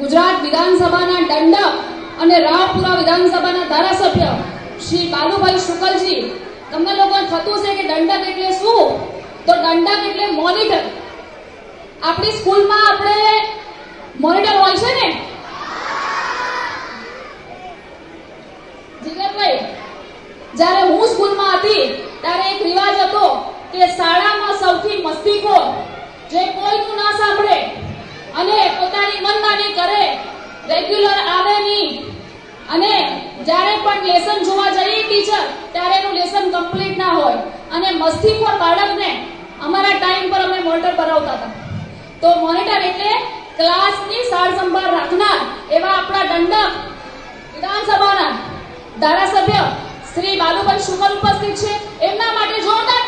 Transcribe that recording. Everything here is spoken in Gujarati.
ગુજરાત વિધાનસભાના દંડક અને રાવપુરા વિધાનસભાના ધારાસભ્ય શ્રી બાલુભાઈ શુકલજી. તમને લોકોને થતું છે કે દંડક એટલે શું? તો દંડક એટલે મોનિટર. આપણી સ્કૂલમાં આપણે મોનિટર હોય છે ને? જીગરભાઈ, જ્યારે હું સ્કૂલમાં હતી, ત્યારે એક રિવાજ હતો કે શાળામાં સૌથી મસ્તીખોર જે કોઈનું ના સાંભળે અને પોતાની કરે રેગ્યુલર આવે નહીં. અને જ્યારે પણ લેસન જોવા જઈએ ટીચર ત્યારે એનું લેસન કમ્પ્લીટ ના હોય. અને મસ્તીખોર બાળકને, અમારા ટાઈમ પર અમે મોનિટર કરાવતા હતા. તો મોનિટર એટલે ક્લાસની સાર સંભાળ રાખનાર એવા આપણા દંડક વિધાનસભાના ધારાસભ્ય શ્રી બાલુભાઈ શુકલ ઉપસ્થિત છે. એમના માટે જોરદાર